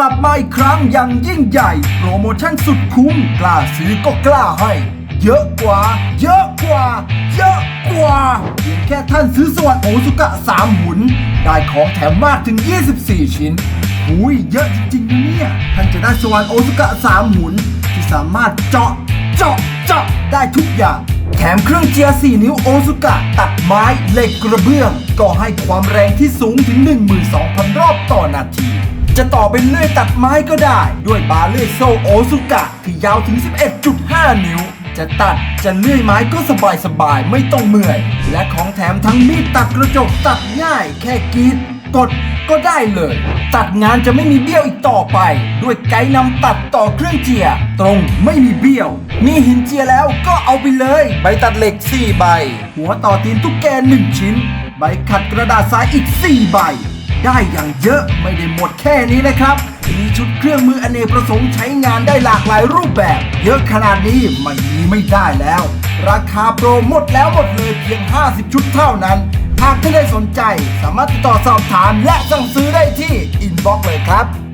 กลับมาอีกครั้งอย่างยิ่งใหญ่ โปรโมชั่นสุดคุ้ม กล้าซื้อก็กล้าให้ เยอะกว่า เยอะกว่า เยอะกว่าเพียงแค่ท่านซื้อสวัสดิ์โอซุกะ3หุ่นได้ของแถมมากถึง 24 ชิ้นหุยเยอะจริงๆนะเนี่ย ท่านจะได้สวรรค์โอซุกะ3หุ่นที่สามารถเจาะ เจาะ เจาะได้ทุกอย่างแถมเครื่องเจียร์4นิ้วโอซุกะ ตัดไม้เหล็กกระเบื้อง ก็ให้ความแรงที่สูงถึง 12,000 รอบต่อนาที จะต่อเป็นเลื่อยตัดไม้ก็ได้ ด้วยบาเลื่อยโซโอซุกะที่ยาวถึง 11.5 นิ้ว จะตัดจะเลื่อยไม้ก็สบายสบายๆไม่ต้องเมื่อย และของแถมทั้งมีดตัดกระจกตัดง่าย แค่กรีดกดก็ได้เลย ตัดงานจะไม่มีเบี้ยวอีกต่อไป ด้วยไกด์นำตัดต่อเครื่องเจียตรงไม่มีเบี้ยว มีหินเจียแล้วก็เอาไปเลย ใบตัดเหล็ก 4 ใบ หัวต่อตีนตุ๊กแก 1 ชิ้น ใบขัดกระดาษทรายอีก 4 ใบ ได้อย่างเยอะไม่ได้หมดแค่นี้นะครับ มีชุดเครื่องมืออเนกประสงค์ใช้งานได้หลากหลายรูปแบบ เยอะขนาดนี้ไม่มีไม่ได้แล้ว ราคาโปรหมดแล้วหมดเลยเพียง 50 ชุดเท่านั้น หากท่านได้สนใจ สามารถติดต่อสอบถามและสั่งซื้อได้ที่อินบ็อกซ์เลยครับ